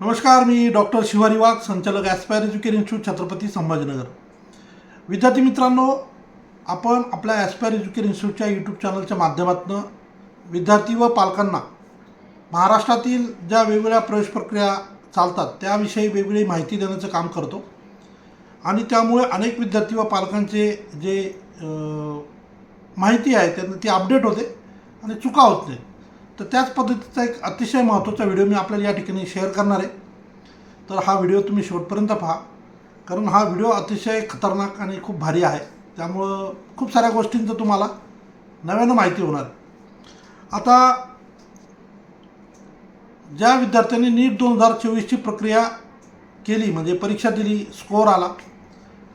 नमस्कार मी डॉक्टर शिवारी वाघ संचालक aspire education institute Chhatrapati Sambhajinagar. विद्यार्थी मित्रांनो आपण आपल्या ॲस्पायर एज्युकेशन इन्स्टिट्यूटच्या यूट्यूब चॅनलच्या माध्यमातून विद्यार्थी व पालकांना महाराष्ट्रातील ज्या वेगवेगळ्या प्रवेश प्रक्रिया चालतात त्याविषयी वेगवेगळी माहिती देण्याचं काम करतो. आणि त्यामुळे अनेक विद्यार्थी व पालकांचे जे माहिती आहे त्यांना ती अपडेट होते आणि चुका होत नाही. तर त्याच पद्धतीचा एक अतिशय महत्त्वाचा व्हिडिओ मी आपल्याला या ठिकाणी शेअर करणार आहे. तर हा व्हिडिओ तुम्ही शेवटपर्यंत पहा. कारण हा व्हिडिओ अतिशय खतरनाक आणि खूप भारी आहे. त्यामुळं खूप साऱ्या गोष्टींचं तुम्हाला नव्यानं माहिती होणार. आता ज्या विद्यार्थ्यांनी नीट दोन हजार चोवीसची प्रक्रिया केली म्हणजे परीक्षा दिली स्कोअर आला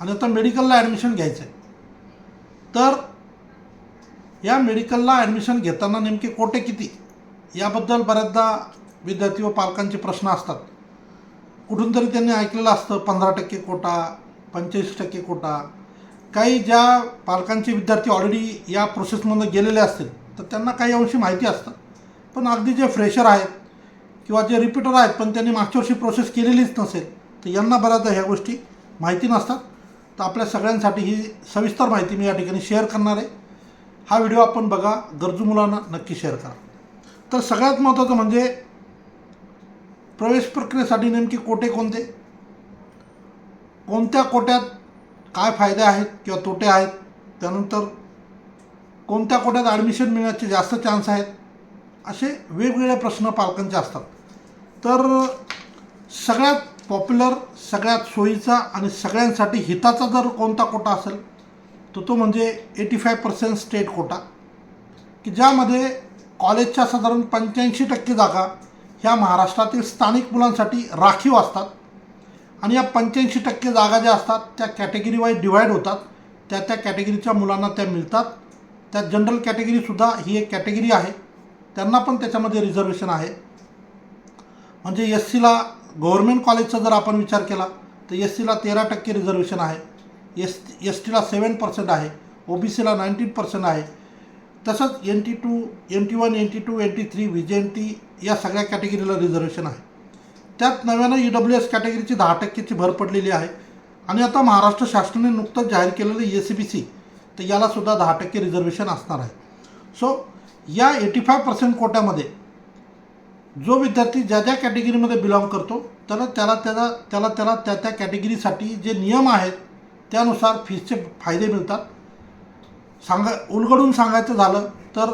आणि आता मेडिकलला ॲडमिशन घ्यायचं आहे तर या मेडिकलला ॲडमिशन घेताना नेमके कोटे किती? याबद्दल बऱ्याचदा विद्यार्थी व पालकांचे प्रश्न असतात. कुठून तरी त्यांनी ऐकलेलं असतं पंधरा टक्के कोटा पंच्याऐंशी टक्के कोटा. काही ज्या पालकांचे विद्यार्थी ऑलरेडी या प्रोसेसमधून गेलेले असतील तर त्यांना काही अंशी माहिती असतं. पण अगदी जे फ्रेशर आहेत किंवा जे रिपीटर आहेत पण त्यांनी मागच्या वर्षी प्रोसेस केलेलीच नसेल तर यांना बऱ्याचदा ह्या गोष्टी माहिती नसतात. तर आपल्या सगळ्यांसाठी ही सविस्तर माहिती मी या ठिकाणी शेअर करणार आहे. हा व्हिडिओ आपण बघा गरजू मुलांना नक्की शेअर करा. तर सगळ्यात महत्त्वाचं म्हणजे प्रवेश प्रक्रियेसाठी नेमके कोटे कोणते? कोणत्या कोट्यात काय फायदे आहेत किंवा तोटे आहेत? त्यानंतर कोणत्या कोट्यात ॲडमिशन मिळण्याचे जास्त चान्स आहेत? असे वेगवेगळे प्रश्न पालकांचे असतात. तर सगळ्यात पॉप्युलर सगळ्यात सोयीचा आणि सगळ्यांसाठी हिताचा जर कोणता कोटा असेल तर तो म्हणजे eighty five percent state quota. की ज्यामध्ये कॉलेजच्या साधारण पंच्याऐंशी टक्के जागा ह्या महाराष्ट्रातील स्थानिक मुलांसाठी राखीव असतात. आणि या पंच्याऐंशी टक्के जागा ज्या असतात त्या कॅटेगरी वाईज डिवाईड होतात. त्या त्या कॅटेगरीच्या मुलांना त्या मिळतात. त्या जनरल कॅटेगरीसुद्धा ही एक कॅटेगरी आहे. त्यांना पण त्याच्यामध्ये रिझर्वेशन आहे. म्हणजे एस सीला गव्हर्मेंट कॉलेजचा जर आपण विचार केला तर एस सीला तेरा टक्के रिझर्वेशन आहे. एस एस टीला सेवन पर्सेंट आहे. ओ बी सीला नाईन्टीन पर्सेंट आहे. तसंच N T two N T one N T two N T three V J N T या सगळ्या कॅटेगरीला रिझर्वेशन आहे. त्यात नव्यानं ई डब्ल्यू एस कॅटेगरीची दहा टक्केची भर पडलेली आहे. आणि आता महाराष्ट्र शासनाने नुकतंच जाहीर केलेलं ए सी बी सी तर यालासुद्धा दहा टक्के रिझर्वेशन असणार आहे. सो या एटी फाय पर्सेंट कोट्यामध्ये जो विद्यार्थी ज्या ज्या कॅटेगरीमध्ये बिलॉंग करतो त्याला त्याला त्याला त्याला त्याला त्या त्या कॅटेगरीसाठी जे नियम आहेत त्यानुसार फीसचे फायदे मिळतात. सांगा उलगडून सांगायचं झालं तर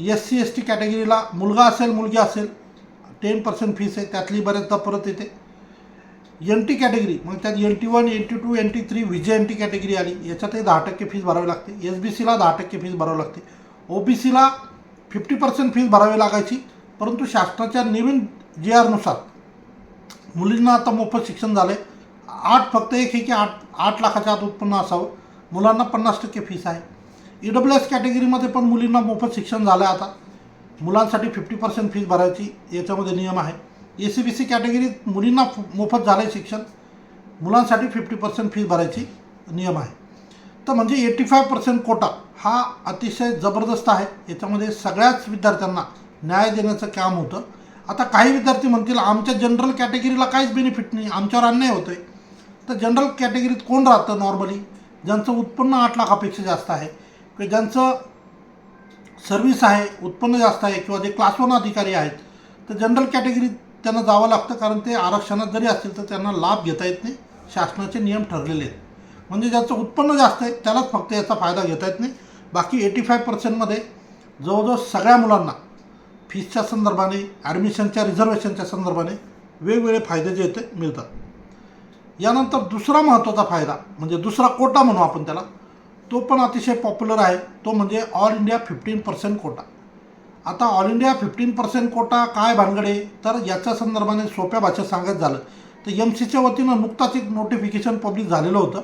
एस सी एस टी कॅटेगरीला मुलगा असेल मुलगी असेल टेन पर्सेंट फीस आहे त्यातली बऱ्याचदा परत येते. एन टी कॅटेगरी मग त्यात N T one N T two N T three V J N T category आली याच्यातही दहा टक्के फीस भरावी लागते. एस बी सीला दहा टक्के फीस भरावी लागते. ओ बी सीला फिफ्टी पर्सेंट फीस भरावी लागायची परंतु शासनाच्या नवीन जी आरनुसार मुलींना आता मोफत शिक्षण झालं आहे आठ फक्त एक हे की आठ आठ लाखाच्या आत उत्पन्न असावं. मुलांना पन्नास टक्के फीस आहे. ई डब्ल्यू एस कॅटेगरीमध्ये पण मुलींना मोफत शिक्षण झालं आहे आता. मुलांसाठी फिफ्टी पर्सेंट फीज भरायची याच्यामध्ये नियम आहे. ए सी बी सी कॅटेगरीत मुलींना मोफत झालं आहे शिक्षण. मुलांसाठी फिफ्टी पर्सेंट फीज भरायची नियम आहे. तर म्हणजे एटी फाय पर्सेंट कोटा हा अतिशय जबरदस्त आहे. याच्यामध्ये सगळ्याच विद्यार्थ्यांना न्याय देण्याचं काम होतं. आता काही विद्यार्थी म्हणतील आमच्या जनरल कॅटेगरीला काहीच बेनिफिट नाही आमच्यावर अन्याय होतो आहे तर जनरल कॅटेगरीत कोण राहतं नॉर्मली ज्यांचं उत्पन्न आठ लाखापेक्षा जास्त आहे. की ज्यांचं सर्व्हिस आहे उत्पन्न जास्त आहे किंवा जे क्लास वन अधिकारी आहेत तर जनरल कॅटेगरीत त्यांना जावं लागतं कारण ते आरक्षणात जरी असतील तर त्यांना लाभ घेता येत नाही. शासनाचे नियम ठरलेले आहेत. म्हणजे ज्याचं उत्पन्न जास्त आहे त्यालाच फक्त याचा फायदा घेता येत नाही. बाकी एटी फाय पर्सेंटमध्ये जवळजवळ सगळ्या मुलांना फीसच्या संदर्भाने ॲडमिशनच्या रिझर्वेशनच्या संदर्भाने वेगवेगळे फायदे जे ते मिळतात. यानंतर दुसरा महत्त्वाचा फायदा म्हणजे दुसरा कोटा म्हणू आपण त्याला तो पण अतिशय पॉप्युलर आहे. तो म्हणजे all India fifteen percent quota. आता all India fifteen percent quota काय भानगडे? तर याच्या संदर्भाने सोप्या भाषेत सांगायचं झालं. तर एम सीच्या वतीनं नुकताच एक नोटिफिकेशन पब्लिक झालेलं होतं.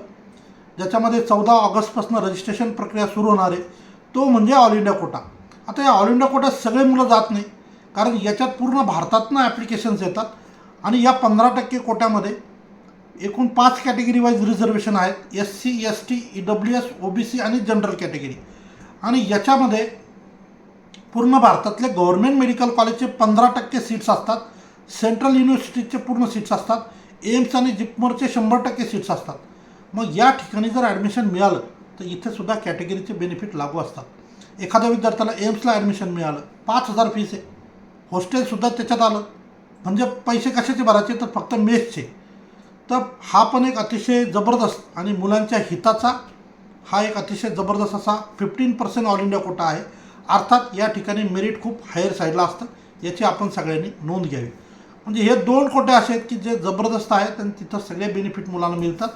ज्याच्यामध्ये चौदा ऑगस्टपासून रजिस्ट्रेशन प्रक्रिया सुरू होणार आहे. तो म्हणजे ऑल इंडिया कोटा. आता या ऑल इंडिया कोट्यात सगळे मुलं जात नाही. कारण याच्यात पूर्ण भारतातनं ॲप्लिकेशन्स येतात. आणि या पंधरा टक्के कोट्यामध्ये एकूण पाच कॅटेगरी वाईज रिझर्वेशन आहेत. S C S T E W S O B C आणि जनरल कॅटेगरी आणि याच्यामध्ये पूर्ण भारतातले गव्हर्मेंट मेडिकल कॉलेजचे पंधरा टक्के सीट्स असतात. सेंट्रल युनिव्हर्सिटीचे पूर्ण सीट्स असतात. एम्स आणि जिपमरचे शंभर टक्के सीट्स असतात. मग या ठिकाणी जर ॲडमिशन मिळालं तर इथेसुद्धा कॅटेगरीचे बेनिफिट लागू असतात. एखाद्या विद्यार्थ्याला एम्सला ॲडमिशन मिळालं पाच हजार फीस आहे. हॉस्टेलसुद्धा त्याच्यात आलं. म्हणजे पैसे कशाचे भरायचे? तर फक्त मेसचे. तर हा पण एक अतिशय जबरदस्त आणि मुलांच्या हिताचा हा एक अतिशय जबरदस्त असा fifteen percent all India quota आहे. अर्थात या ठिकाणी मेरिट खूप हायर साईडला असतं. याची आपण सगळ्यांनी नोंद घ्यावी. म्हणजे हे दोन कोटे असे आहेत की जे जबरदस्त आहेत आणि तिथं सगळे बेनिफिट मुलांना मिळतात.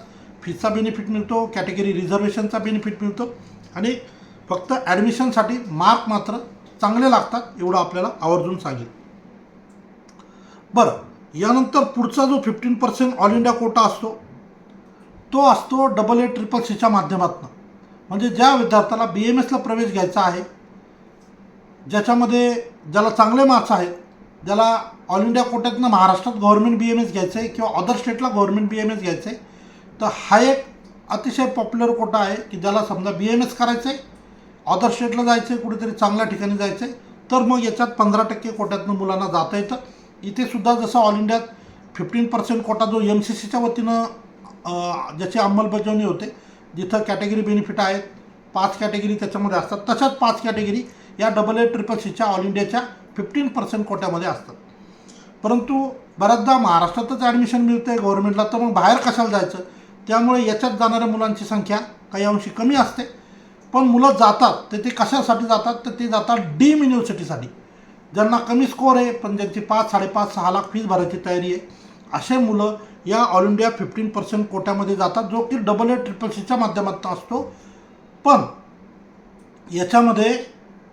फीचा बेनिफिट मिळतो कॅटेगरी रिझर्वेशनचा बेनिफिट मिळतो आणि फक्त ॲडमिशनसाठी मार्क मात्र चांगले लागतात एवढं आपल्याला आवर्जून सांगेल. बरं. यानंतर पुढचा जो fifteen percent all India quota असतो तो असतो डबल ए ट्रिपल सीच्या माध्यमातून. म्हणजे ज्या विद्यार्थ्याला बी एम एसला प्रवेश घ्यायचा आहे ज्याच्यामध्ये ज्याला चांगले मार्क्स आहेत ज्याला ऑल इंडिया कोट्यातनं महाराष्ट्रात गव्हर्नमेंट बी एम एस घ्यायचं आहे किंवा अदर स्टेटला गव्हर्नमेंट बी एम एस घ्यायचं आहे तर हा एक अतिशय पॉप्युलर कोटा आहे की ज्याला समजा बी एम एस करायचं आहे अदर स्टेटला जायचं आहे कुठेतरी चांगल्या ठिकाणी जायचं आहे तर मग याच्यात पंधरा टक्के कोट्यातनं मुलांना जाता येतं. इथे सुद्धा जसं ऑल इंडियात फिफ्टीन पर्सेंट कोटा जो एम सी सीच्या वतीनं ज्याची अंमलबजावणी होते जिथं कॅटेगरी बेनिफिट आहेत पाच कॅटेगरी त्याच्यामध्ये असतात. तशाच पाच कॅटेगरी या डबल ए ट्रिपल सीच्या ऑल इंडियाच्या फिफ्टीन पर्सेंट कोट्यामध्ये असतात. परंतु बऱ्याचदा महाराष्ट्रातच ॲडमिशन मिळते गव्हर्मेंटला गव्हर्नमेंटला तर मग बाहेर कशाला जायचं? त्यामुळे याच्यात जाणाऱ्या मुलांची संख्या काही अंशी कमी असते. पण मुलं जातात तर ते कशासाठी जातात? तर ते जातात डीम युनिव्हर्सिटीसाठी ज्यांना कमी स्कोअर आहे पण ज्यांची पाच साडेपाच सहा लाख फीज भरायची तयारी आहे असे मुलं या ऑल इंडिया फिफ्टीन पर्सेंट कोट्यामध्ये जातात जो की डबल ए ट्रिपल सीच्या माध्यमातून असतो. पण याच्यामध्ये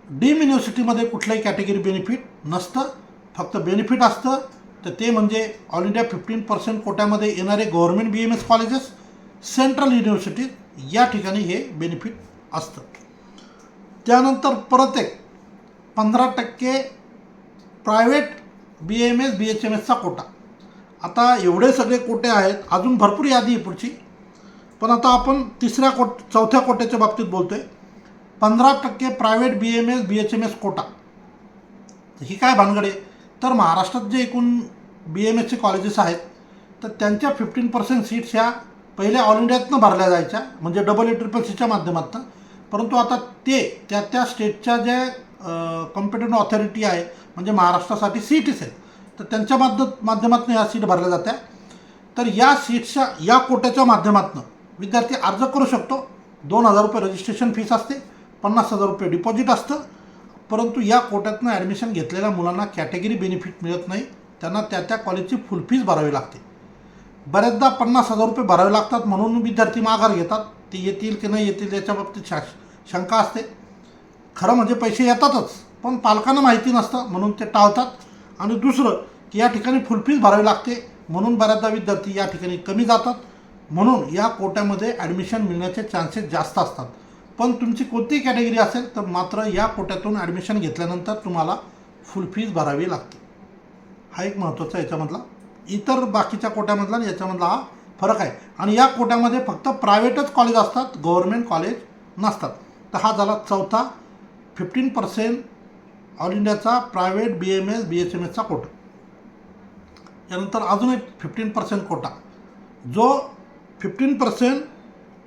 डीम युनिव्हर्सिटीमध्ये कुठलंही कॅटेगरी बेनिफिट नसतं फक्त बेनिफिट असतं. तर ते म्हणजे ऑल इंडिया फिफ्टीन पर्सेंट कोट्यामध्ये येणारे government B M S colleges central university या ठिकाणी हे बेनिफिट असतं. त्यानंतर परत एक पंधरा टक्के private B M S B H M एसचा quota. आता एवढे सगळे कोटे आहेत अजून भरपूर यादी आहे पुढची. पण आता आपण तिसऱ्या कोट चौथ्या कोट्याच्या बाबतीत बोलतो आहे पंधरा टक्के private B M S B H M S quota. ही काय भानगड आहे? तर महाराष्ट्रात जे एकूण बी एम एसचे कॉलेजेस आहेत तर त्यांच्या फिफ्टीन पर्सेंट सीट्स ह्या पहिल्या ऑल इंडियातनं भरल्या जायच्या म्हणजे डबल ए ट्रिपल सीच्या माध्यमातून. परंतु आता ते त्या त्या स्टेटच्या ज्या कॉम्पिटंट ऑथॉरिटी आहे म्हणजे महाराष्ट्रासाठी सीट्स आहेत. तर त्यांच्या माध्य माध्यमातून या सीट भरल्या जात्या. तर या सीट्सच्या या कोट्याच्या माध्यमातून विद्यार्थी अर्ज करू शकतो. दोन हजार रुपये रजिस्ट्रेशन फीस असते. पन्नास हजार रुपये डिपॉझिट असतं. परंतु या कोट्यातनं ॲडमिशन घेतलेल्या मुलांना कॅटेगरी बेनिफिट मिळत नाही. त्यांना त्या त्या कॉलेजची फुल फीस भरावी लागते. बऱ्याचदा पन्नास हजार रुपये भरावे लागतात म्हणून विद्यार्थी माघार घेतात. ते येतील की नाही येतील याच्या बाबतीत शा शंका असते. खरं म्हणजे पैसे येतातच. पण पालकांना माहिती नसतं म्हणून ते टाळतात. आणि दुसरं की या ठिकाणी फुल फीज भरावी लागते. म्हणून बऱ्याचदा विद्यार्थी या ठिकाणी कमी जातात. म्हणून या कोट्यामध्ये ॲडमिशन मिळण्याचे चान्सेस जास्त असतात. पण तुमची कोणतीही कॅटेगरी असेल तर मात्र या कोट्यातून ॲडमिशन घेतल्यानंतर तुम्हाला फुल फीज भरावी लागते. हा एक महत्त्वाचा याच्यामधला. इतर बाकीच्या कोट्यामधला आणि याच्यामधला हा फरक आहे. आणि या कोट्यामध्ये फक्त प्रायव्हेटच कॉलेज असतात गव्हर्मेंट कॉलेज नसतात. तर हा झाला चौथा. फिफ्टीन पर्सेंट ऑल इंडियाचा private B M S B H M एसचा quota यानंतर अजून एक फिफ्टीन पर्सेंट कोटा जो fifteen percent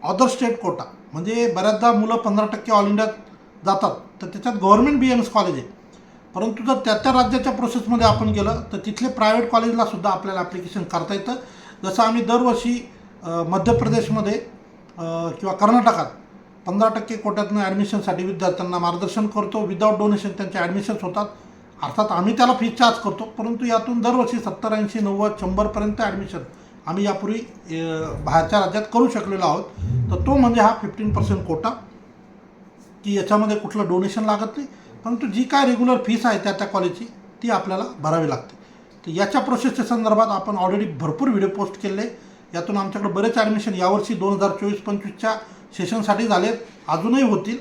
other state quota म्हणजे बऱ्याचदा मुलं पंधरा टक्के ऑल इंडियात जातात तर त्याच्यात government B M S college आहे. परंतु जर त्या त्या राज्याच्या प्रोसेसमध्ये आपण गेलं तर तिथले प्रायव्हेट कॉलेजला सुद्धा आपल्याला ॲप्लिकेशन करता येतं. जसं आम्ही दरवर्षी मध्य प्रदेशमध्ये किंवा कर्नाटकात पंधरा टक्के कोट्यातनं ॲडमिशनसाठी विद्यार्थ्यांना मार्गदर्शन करतो. विदाऊट डोनेशन त्यांचे ॲडमिशन्स होतात. अर्थात आम्ही त्याला फी चार्ज करतो. परंतु यातून दरवर्षी सत्तर ऐंशी नव्वद शंभरपर्यंत ॲडमिशन आम्ही यापूर्वी बाहेरच्या राज्यात करू शकलेलो आहोत. तर तो म्हणजे हा फिफ्टीन पर्सेंट कोटा की याच्यामध्ये कुठलं डोनेशन लागत नाही. परंतु जी काय रेग्युलर फीस आहे त्या त्या कॉलेजची ती आपल्याला भरावी लागते. तर याच्या प्रोसेसच्या संदर्भात आपण ऑलरेडी भरपूर व्हिडिओ पोस्ट केले. यातून आमच्याकडे बरेच ॲडमिशन यावर्षी दोन हजार चोवीस पंचवीसच्या सेशनसाठी झालेत अजूनही होतील.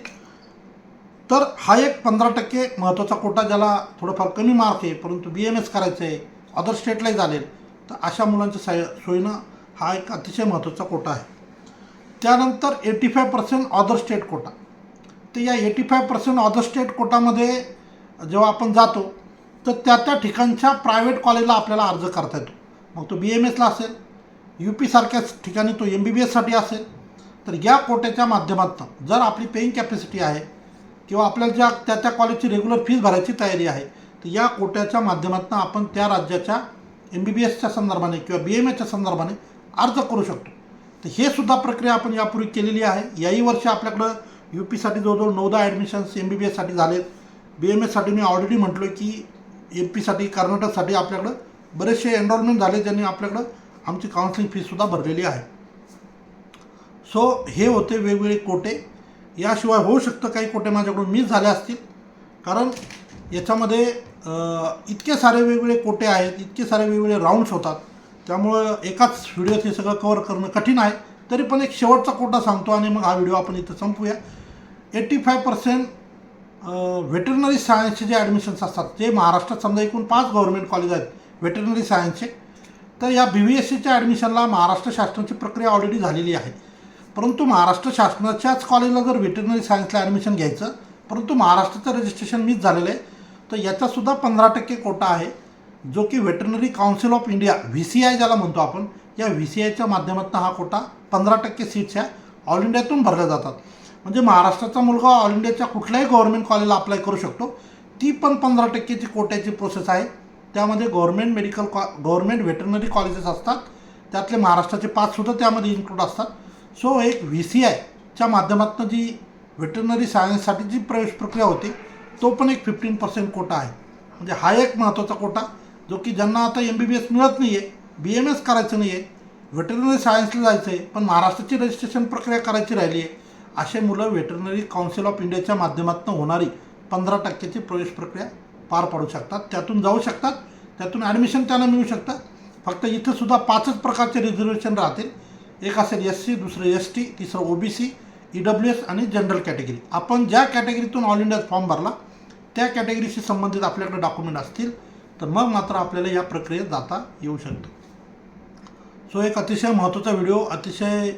तर हा एक पंधरा टक्के महत्त्वाचा कोटा ज्याला थोडंफार कमी मार्क आहे परंतु बी एम एस करायचं आहे अदर स्टेटलाही झालेल तर अशा मुलांच्या साय सोयीनं हा एक अतिशय महत्त्वाचा कोटा आहे. त्यानंतर eighty five percent other state quota. तर या eighty five percent other state कोटामध्ये जेव्हा आपण जातो तर त्या त्या ठिकाणच्या प्रायव्हेट कॉलेजला आपल्याला अर्ज करता येतो. मग तो बी एम एसला असेल यू पीसारख्याच ठिकाणी तो एम बी बी एससाठी असेल तर या कोट्याच्या माध्यमातून जर आपली पेईंग कॅपॅसिटी आहे किंवा आपल्याला ज्या त्या त्या कॉलेजची रेग्युलर फीज भरायची तयारी आहे तर या कोट्याच्या माध्यमातून आपण त्या राज्याच्या एम बी बी एसच्या संदर्भाने किंवा बी एम एच्या संदर्भाने अर्ज करू शकतो. तर हे सुद्धा प्रक्रिया आपण यापूर्वी केलेली आहे. याही वर्षी आपल्याकडं यू पीसाठी जवळजवळ नऊदा ॲडमिशन्स एम बी बी एससाठी झालेत. बी एम एससाठी मी ऑलरेडी म्हटलो की एम पीसाठी कर्नाटकसाठी आपल्याकडं बरेचसे एनरोलमेंट झाले ज्यांनी आपल्याकडं आमची काउन्सिलिंग फीसुद्धा भरलेली आहे. सो हे होते वेगवेगळे कोटे. याशिवाय होऊ शकतं काही कोटे माझ्याकडून मिस झाले असतील. कारण याच्यामध्ये इतके सारे वेगवेगळे कोटे आहेत इतके सारे वेगवेगळे राऊंड्स होतात. त्यामुळं एकाच व्हिडिओत हे सगळं कवर करणं कठीण आहे. तरी पण एक शेवटचा कोटा सांगतो आणि मग हा व्हिडिओ आपण इथं संपूया. एट्टी फाय पर्सेंट व्हेटरनरी सायन्सचे जे ॲडमिशन्स असतात जे महाराष्ट्रात समजा एकूण पाच गव्हर्नमेंट कॉलेज आहेत व्हेटरनरी सायन्सचे तर या बी व्ही एस सीच्या ॲडमिशनला महाराष्ट्र शासनाची प्रक्रिया ऑलरेडी झालेली आहे. परंतु महाराष्ट्र शासनाच्याच कॉलेजला जर व्हेटरनरी सायन्सला ॲडमिशन घ्यायचं परंतु महाराष्ट्राचं रजिस्ट्रेशन मीच झालेलं आहे तर याचासुद्धा पंधरा टक्के कोटा आहे जो की veterinary council of India V C I ज्याला म्हणतो आपण या व्ही सी आयच्या माध्यमातून हा कोटा पंधरा टक्के सीट्स ह्या ऑल इंडियातून भरल्या जातात. म्हणजे महाराष्ट्राचा मुलगा ऑल इंडियाच्या कुठल्याही गव्हर्नमेंट कॉलेजला अप्लाय करू शकतो ती पण पंधरा टक्केची कोट्याची प्रोसेस आहे. त्यामध्ये गव्हर्नमेंट मेडिकल कॉ गव्हर्नमेंट व्हेटरनरी कॉलेजेस असतात त्यातले महाराष्ट्राचे पाचसुद्धा त्यामध्ये इन्क्लूड असतात. सो एक व्ही सी आयच्या माध्यमातून जी व्हेटरनरी सायन्ससाठी जी प्रवेश प्रक्रिया होती तो पण एक फिफ्टीन पर्सेंट कोटा आहे. म्हणजे हा एक महत्त्वाचा कोटा जो की ज्यांना आता एम बी बी एस मिळत नाही आहे बी एम एस करायचं नाही आहे व्हेटरनरी सायन्सला जायचं आहे पण महाराष्ट्राची रजिस्ट्रेशन प्रक्रिया करायची राहिली आहे असे मुलं व्हेटरनरी काउन्सिल ऑफ इंडियाच्या माध्यमातून होणारी पंधरा टक्क्याची प्रवेश प्रक्रिया पार पाडू शकतात. त्यातून जाऊ शकतात त्यातून ॲडमिशन त्यांना मिळू शकतं फक्त इथंसुद्धा पाचच प्रकारचे रिझर्वेशन राहतील. एक असेल एस सी दुसरं एस टी तिसरं O B C E W S आणि जनरल कॅटेगरी आपण ज्या कॅटेगरीतून ऑल इंडियात फॉर्म भरला त्या कॅटेगरीशी संबंधित आपल्याकडे डॉक्युमेंट असतील तर मग मात्र आपल्याला या प्रक्रियेत जाता येऊ शकतं. सो एक अतिशय महत्त्वाचा व्हिडिओ अतिशय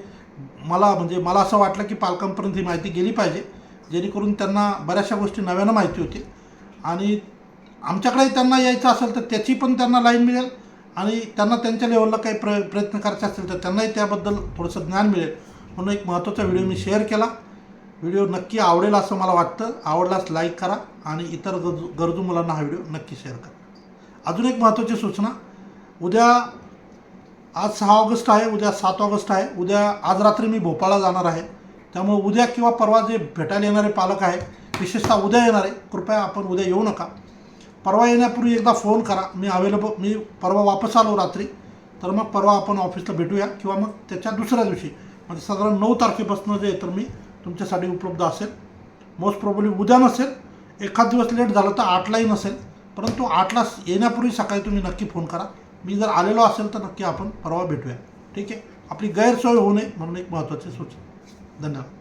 मला म्हणजे मला असं वाटलं की पालकांपर्यंत ही माहिती गेली पाहिजे जेणेकरून त्यांना बऱ्याचशा गोष्टी नव्यानं माहिती होतील. आणि आमच्याकडेही त्यांना यायचं असेल तर त्याची पण त्यांना लाईन मिळेल. आणि त्यांना त्यांच्या लेवलला काही प्र प्रयत्न करायचे असतील तर त्यांनाही त्याबद्दल थोडंसं ज्ञान मिळेल. म्हणून एक महत्त्वाचा व्हिडिओ मी शेअर केला. व्हिडिओ नक्की आवडेल असं मला वाटतं. आवडलास लाईक करा आणि इतर गरजू गरजू मुलांना हा व्हिडिओ नक्की शेअर करा. अजून एक महत्त्वाची सूचना. उद्या आज सहा ऑगस्ट आहे उद्या सात ऑगस्ट आहे. उद्या आज रात्री मी भोपाळला जाणार आहे. त्यामुळे उद्या किंवा परवा जे भेटायला येणारे पालक आहे विशेषतः उद्या येणारे कृपया आपण उद्या येऊ नका. परवा येण्यापूर्वी एकदा फोन करा. मी अवेलेबल मी परवा वापस आलो रात्री. तर मग परवा आपण ऑफिसला भेटूया किंवा मग त्याच्या दुसऱ्या दिवशी. म्हणजे साधारण नऊ तारखेपासून जे तर मी तुमच्यासाठी उपलब्ध असेल. मोस्ट प्रॉब्ली उद्या नसेल. एखाद दिवस लेट झालं तर आठलाही नसेल. परंतु आठला येण्यापूर्वी सकाळी तुम्ही नक्की फोन करा. मी जर आलेलो असेल तर नक्की आपण परवा भेटूया. ठीक आहे? आपली गैरसोय होऊ नये म्हणून एक महत्त्वाची सूचना. धन्यवाद.